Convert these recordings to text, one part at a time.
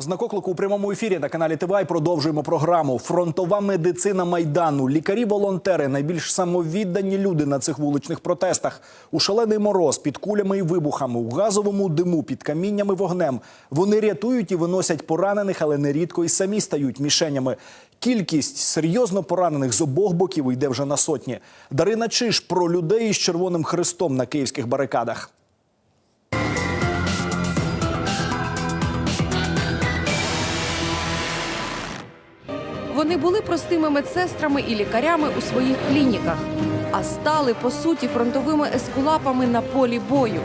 Знак оклику у прямому ефірі на каналі ТВА продовжуємо програму. Фронтова медицина майдану. Лікарі-волонтери найбільш самовіддані люди на цих вуличних протестах. У шалений мороз під кулями і вибухами, у газовому диму, під каміннями вогнем. Вони рятують і виносять поранених, але нерідко і самі стають мішенями. Кількість серйозно поранених з обох боків йде вже на сотні. Дарина Чиш про людей із червоним хрестом на київських барикадах. Вони були простими медсестрами і лікарями у своїх клініках, а стали по суті фронтовими ескулапами на полі бою.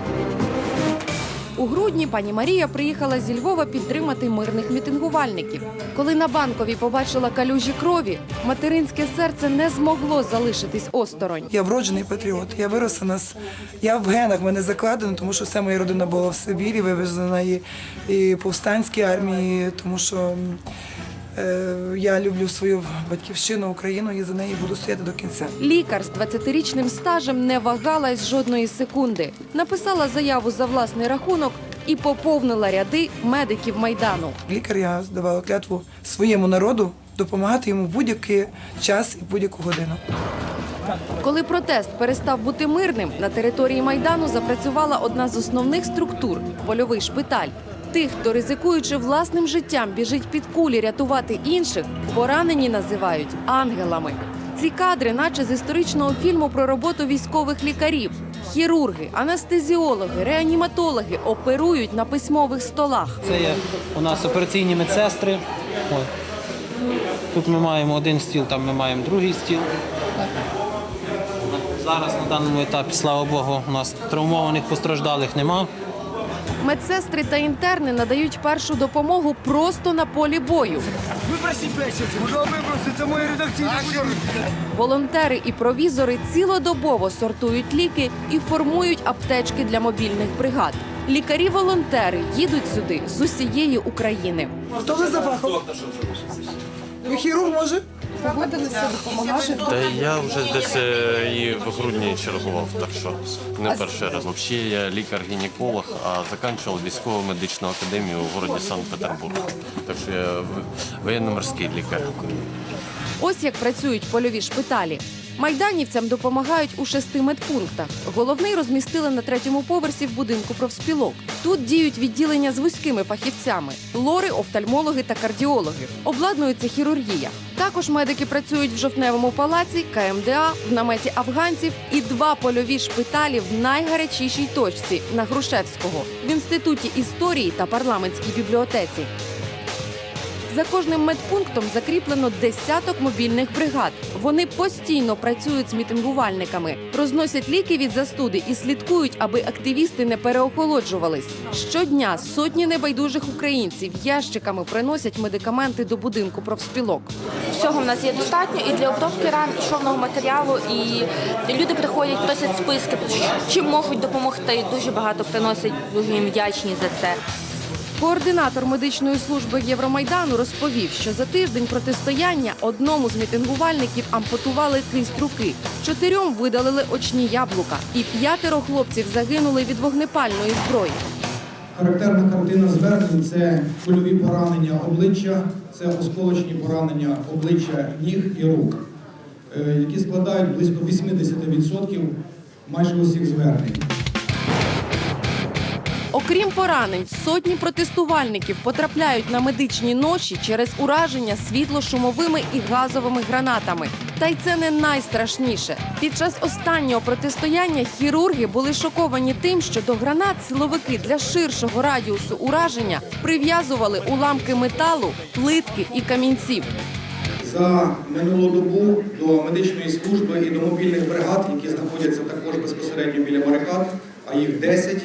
У грудні пані Марія приїхала зі Львова підтримати мирних мітингувальників. Коли на банковій побачила калюжі крові, материнське серце не змогло залишитись осторонь. Я вроджений патріот. Я виросла нас. Я в генах мене закладено, тому що вся моя родина була в Сибірі, вивезена і, і повстанській армії, тому що я люблю свою батьківщину, Україну і за неї буду стояти до кінця. Лікар з 20-річним стажем не вагалась жодної секунди. Написала заяву за власний рахунок і поповнила ряди медиків майдану. Лікар я здавала клятву своєму народу допомагати йому будь-який час і будь-яку годину. Коли протест перестав бути мирним, на території майдану запрацювала одна з основних структур польовий шпиталь. Тих, хто ризикуючи власним життям, біжить під кулі рятувати інших, поранені називають ангелами. Ці кадри, наче з історичного фільму про роботу військових лікарів. Хірурги, анестезіологи, реаніматологи оперують на письмових столах. Це є у нас операційні медсестри. От. Тут ми маємо один стіл, там ми маємо другий стіл. Зараз на даному етапі, слава Богу, у нас травмованих постраждалих нема. Медсестри та інтерни надають першу допомогу просто на полі бою. Це моє редакційне Волонтери і провізори цілодобово сортують ліки і формують аптечки для мобільних бригад. Лікарі-волонтери їдуть сюди з усієї України. Хто ви за фахом? Хірург може? Погодилися допомагати? Та я вже десь е, і в грудні чергував, так що не перший раз. Взагалі я лікар-гінеколог, а закінчував військово медичну академію у городі Санкт-Петербург. Так що я воєнно-морський лікар. Ось як працюють польові шпиталі. Майданівцям допомагають у шести медпунктах. Головний розмістили на третьому поверсі в будинку профспілок. Тут діють відділення з вузькими фахівцями: лори, офтальмологи та кардіологи. Обладнується хірургія. Також медики працюють в жовтневому палаці, КМДА, в наметі афганців і два польові шпиталі в найгарячішій точці на Грушевського в інституті історії та парламентській бібліотеці. За кожним медпунктом закріплено десяток мобільних бригад. Вони постійно працюють з мітингувальниками, розносять ліки від застуди і слідкують, аби активісти не переохолоджувались. Щодня сотні небайдужих українців ящиками приносять медикаменти до будинку профспілок. Всього в нас є достатньо і для обробки ран, і шовного матеріалу, і люди приходять, просять списки, чим можуть допомогти. Дуже багато приносять, дуже їм вдячні за це. Координатор медичної служби Євромайдану розповів, що за тиждень протистояння одному з мітингувальників ампутували кисть руки, чотирьом видалили очні яблука, і п'ятеро хлопців загинули від вогнепальної зброї. Характерна картина звернень це кульові поранення обличчя, це осколочні поранення обличчя ніг і рук, е, які складають близько 80% майже усіх звернень. Окрім поранень, сотні протестувальників потрапляють на медичні ноші через ураження світло-шумовими і газовими гранатами. Та й це не найстрашніше. Під час останнього протистояння хірурги були шоковані тим, що до гранат силовики для ширшого радіусу ураження прив'язували уламки металу, плитки і камінців. За минулу добу до медичної служби і до мобільних бригад, які знаходяться також безпосередньо біля барикад, а їх 10, е,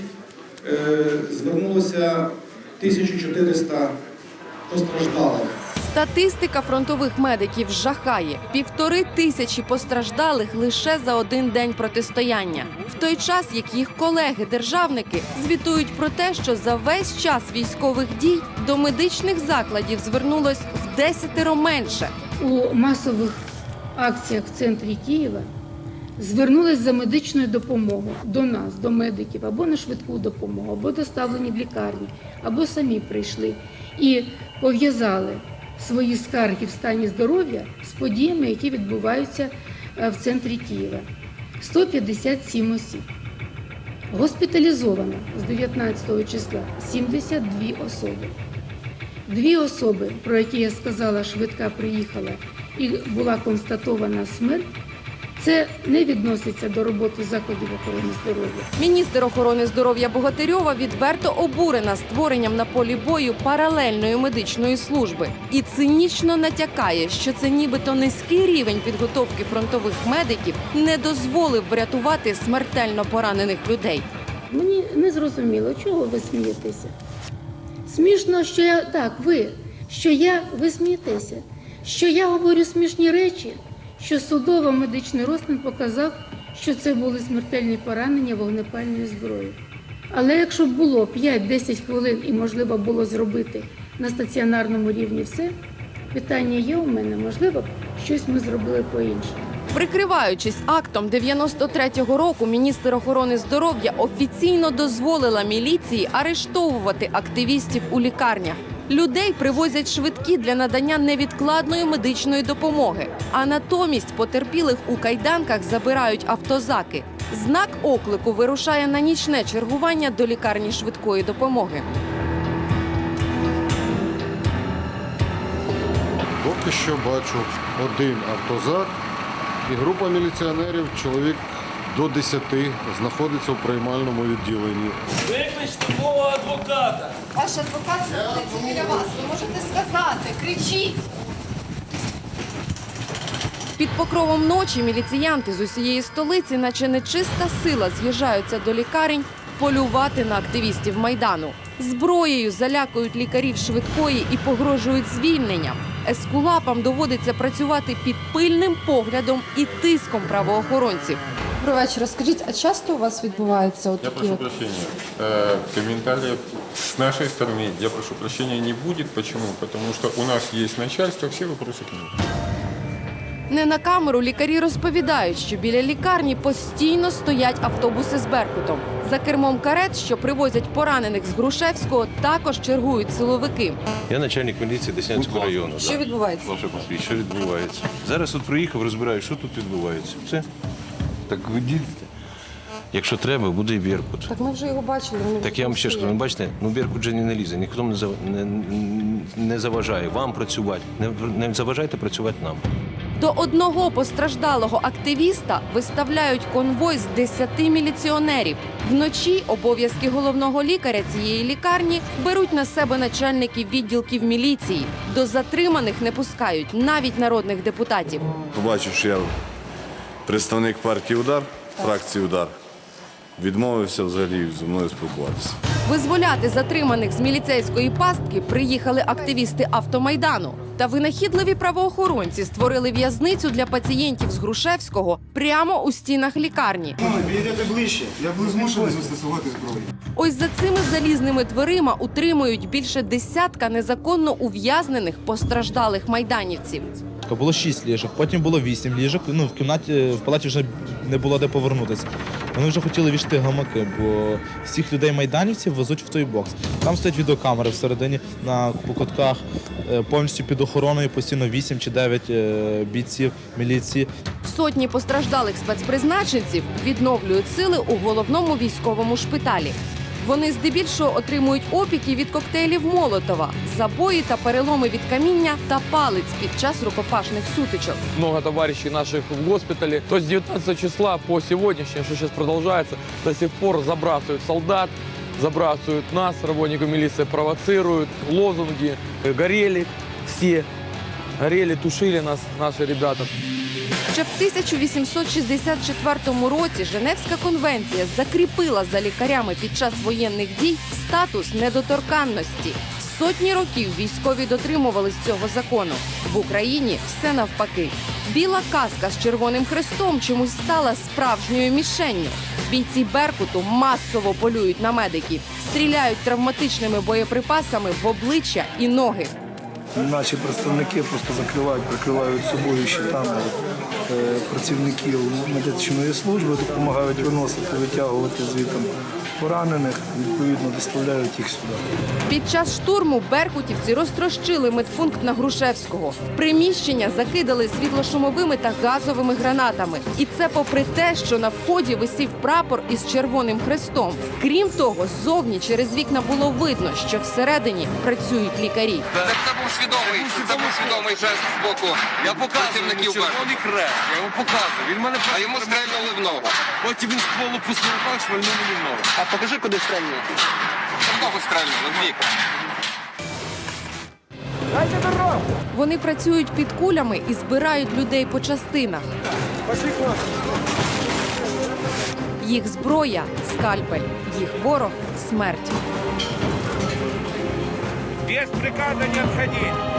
звернулося 1400 постраждалих. Статистика фронтових медиків жахає півтори тисячі постраждалих лише за один день протистояння. В той час як їх колеги-державники звітують про те, що за весь час військових дій до медичних закладів звернулось в десятеро менше. у массовых акциях в центре Киева звернулись за медичною допомогою до нас, до медиків, або на швидку допомогу, або доставлені в лікарні, або самі прийшли і пов'язали свої скарги в стані здоров'я з подіями, які відбуваються е, в центрі Києва. 157 осіб. Госпіталізовано з 19 числа 72 особи. Дві особи, про які я сказала, швидка приїхала і була констатована смерть, це не відноситься до роботи закладів охорони здоров'я. Міністр охорони здоров'я Богатирьова відверто обурена створенням на полі бою паралельної медичної служби і цинічно натякає, що це нібито низький рівень підготовки фронтових медиків не дозволив врятувати смертельно поранених людей. Мені не зрозуміло, чого ви смієтеся. Смішно, що я так, ви, що я, ви смієтеся, що я говорю смішні речі, що судово-медичний розклад показав, що це були смертельні поранення вогнепальної зброї. Але якщо б було 5-10 хвилин і можливо було зробити на стаціонарному рівні все, питання є у мене, можливо, щось ми зробили по-іншому. Прикриваючись актом 93-го року, міністр охорони здоров'я офіційно дозволила міліції арештовувати активістів у лікарнях. Людей привозять швидкі для надання невідкладної медичної допомоги, а натомість потерпілих у кайданках забирають автозаки. Знак оклику вирушає на нічне чергування до лікарні швидкої допомоги. Поки що бачу один автозак і група міліціонерів, чоловік до 10, знаходиться у приймальному відділенні. Викличте мого адвоката. Ваш адвокат знаходиться біля вас. Ви можете сказати, кричіть. Під покровом ночі міліціянти з усієї столиці, наче нечиста сила, з'їжджаються до лікарень полювати на активістів майдану. Зброєю залякують лікарів швидкої і погрожують звільненням. Ескулапам доводиться працювати під пильним поглядом і тиском правоохоронців. Добрий вечір. Розкажіть, а часто у вас відбуваються от Я такі прошу от прощения. Э, Комментариев с нашей стороны, я прошу прощения, не будет. Почему? Потому что у нас есть начальство, все вопросы к нему. Не на камеру лікарі розповідають, що біля лікарні постійно стоять автобуси з Беркутом. За кермом карет, що привозять поранених з Грушевського, також чергують силовики. Я начальник міліції Деснянського району. що да. відбувається? Ваше посвідчення. Що відбувається? Зараз от приїхав, розбираю, що тут відбувається. Все. Так ви ділите. Якщо треба, буде і Беркут. Так ми вже його бачили. вони Так я вам ще ж кажу, ну, бачите, ну Беркут же не лізе, ніхто не, зав- не, не заважає вам працювати. Не, не заважайте працювати нам. До одного постраждалого активіста виставляють конвой з 10 міліціонерів. Вночі обов'язки головного лікаря цієї лікарні беруть на себе начальники відділків міліції. До затриманих не пускають навіть народних депутатів. Побачив, що я представник партії Удар, фракції Удар, відмовився взагалі зі мною спілкуватися. Визволяти затриманих з міліцейської пастки приїхали активісти автомайдану. Та винахідливі правоохоронці створили в'язницю для пацієнтів з Грушевського прямо у стінах лікарні. Підійдете ближче. Я був змушений застосувати зброю. Ось за цими залізними дверима утримують більше десятка незаконно ув'язнених постраждалих майданівців. Було шість ліжок, потім було вісім ліжок. Ну, в кімнаті в палаті вже не було де повернутися. Вони вже хотіли вішати гамаки, бо всіх людей майданівців везуть в той бокс. Там стоять відеокамери всередині на покутках, е, повністю під охороною постійно 8 чи 9 е, бійців міліції. Сотні постраждалих спецпризначенців відновлюють сили у головному військовому шпиталі. Вони здебільшого отримують опіки від коктейлів Молотова, забої та переломи від каміння та палиць під час рукопашних сутичок. Много товарищей наших в госпитале. То с 19 числа по сегодняшнее, что сейчас продолжается, до сих пор забрасывают солдат, забрасывают нас, работников милиции, провоцируют, лозунги. Э, Горели все. Горели, тушили нас наши ребята. Ще в 1864 році Женевська конвенція закріпила за лікарями під час воєнних дій статус недоторканності. Сотні років військові дотримувались цього закону. В Україні все навпаки. Біла каска з червоним хрестом чомусь стала справжньою мішенню. Бійці Беркуту масово полюють на медиків, стріляють травматичними боєприпасами в обличчя і ноги. Наші представники просто закривають, прикривають собою щитами. Е, працівників медичної служби, допомагають виносити, витягувати звідти поранених, відповідно доставляють їх сюди. Під час штурму беркутівці розтрощили медпункт на Грушевського. Приміщення закидали світлошумовими та газовими гранатами. І це попри те, що на вході висів прапор із червоним хрестом. Крім того, ззовні через вікна було видно, що всередині працюють лікарі. Це, це був свідомий, це був свідомий жест з боку я працівників червоний крест, я йому показую. Він мене а йому стрельнули в ногу. Потім він стволу пустив так, швальнув мені в ногу. А покажи, куди стрельнули. В ногу стрельнули, в вік. Вони працюють під кулями і збирають людей по частинах. Їх зброя скальпель, їх ворог смерть. Без приказа не отходить.